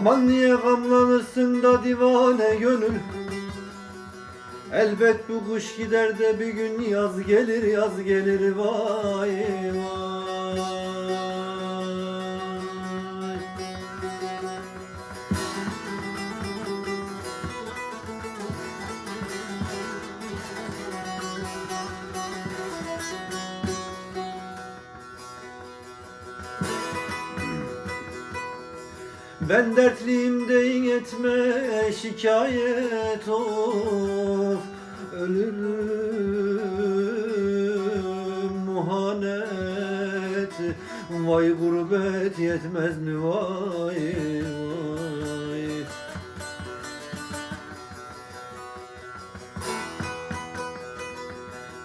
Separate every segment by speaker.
Speaker 1: Aman niye gamlanırsın da divane gönül? Elbet bu kuş gider de bir gün yaz gelir yaz gelir. Vay vay Ben dertliyim deyin etme şikayet of. Ölürüm muhanet. Vay gurbet yetmez mi? Vay vay.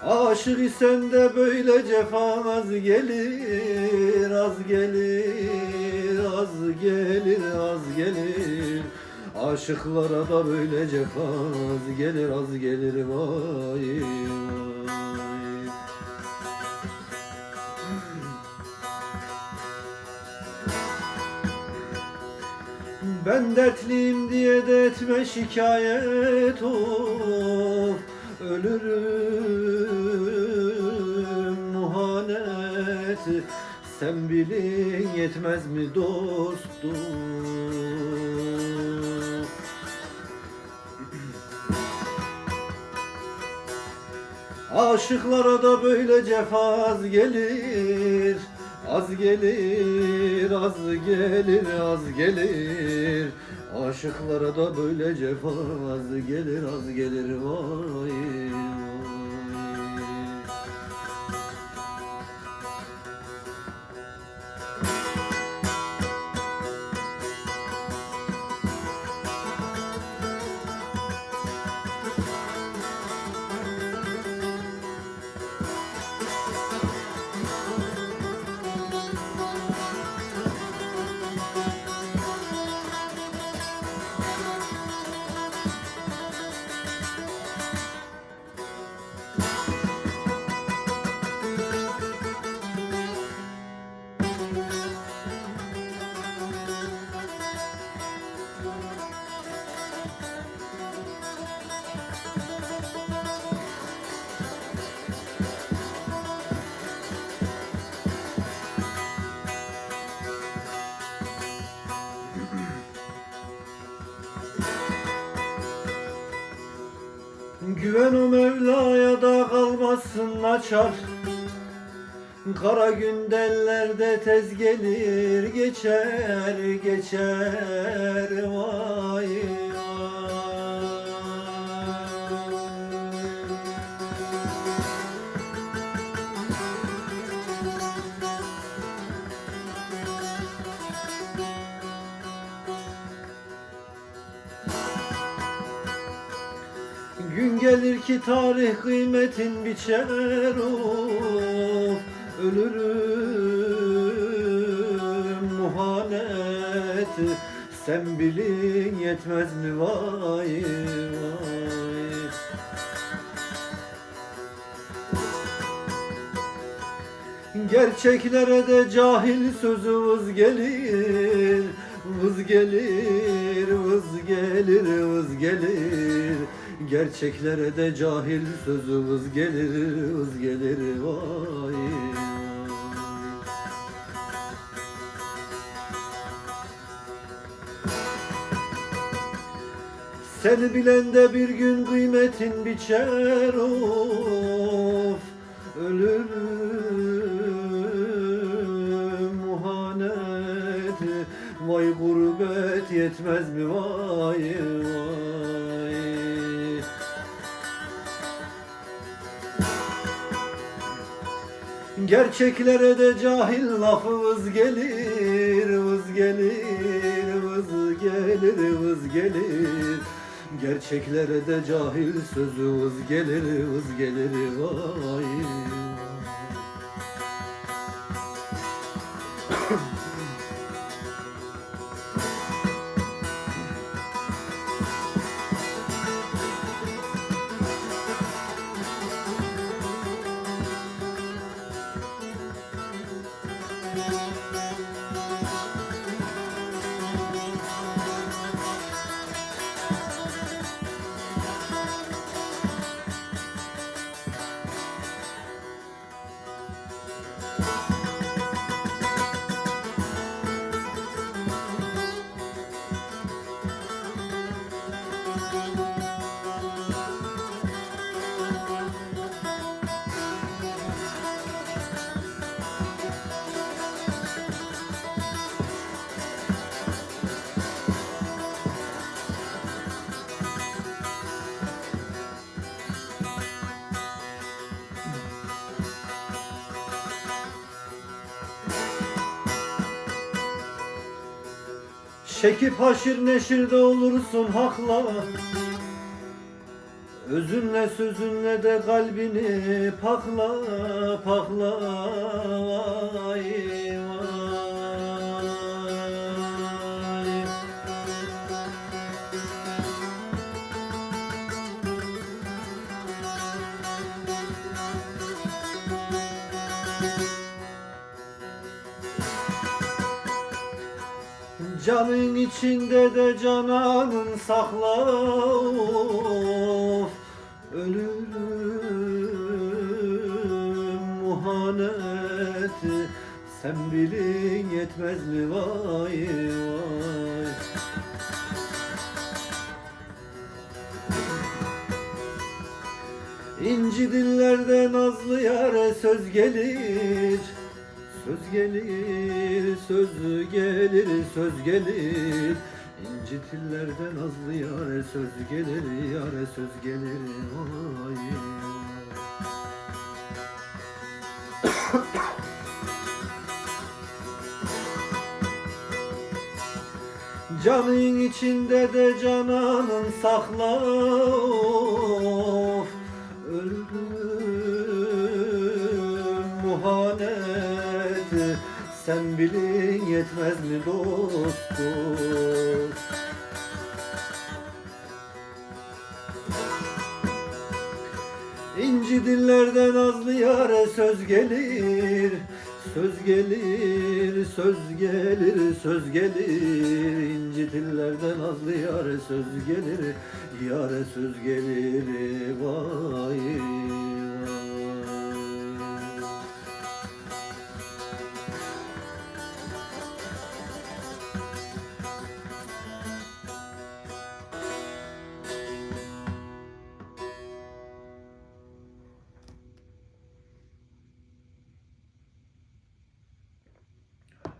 Speaker 1: Aşık isen de böyle cefa az gelir, az gelir, az az gelir. Aşıklara da böyle cefa az gelir, az gelir vay vay. Ben dertliyim diye de etme şikayet of Ölürüm muhanet Sen bilin yetmez mi dostum? Aşıklara da böyle cefa az gelir. Az gelir, az gelir, az gelir. Aşıklara da böyle cefa az gelir, az gelir vay vay Güven o Mevla'ya da kalmazsın açar. Kara gün dellerde tez gelir geçer geçer. Vay Gün gelir ki tarih kıymetin biçer of Ölürüm muhanet. Sen bilin yetmez mi vay vay. Gerçeklere de cahil sözü vız gelir Vız gelir, vız gelir, vız gelir Gerçeklere de cahil sözü vız gelir, vız gelir vay. Seni bilen de bir gün kıymetin biçer of. Ölürüm muhanet Vay gurbet yetmez mi vay vay Gerçeklere de cahil lafı vız gelir, vız gelir, vız gelir, vız gelir. Gerçeklere de cahil sözü vız gelir, vız gelir vay. Çekip haşir neşirde olursun hakla. Özünle sözünle de kalbini pakla pakla Canın içinde de cananın sakla of, Ölürüm muhanet Sen bilin yetmez mi? Vay vay. İnci dillerde nazlı yare söz gelir Söz gelir, söz gelir, söz gelir. İnci dillerde nazlı yare söz gelir, yare söz gelir. Vay Canın içinde de cananın sakla of, Öldüm muhanet Sen bilin yetmez mi dost dost İnci dillerden nazlı yare söz gelir Söz gelir, söz gelir, söz gelir. İnci dillerden nazlı yare söz gelir Yare söz gelir. Vay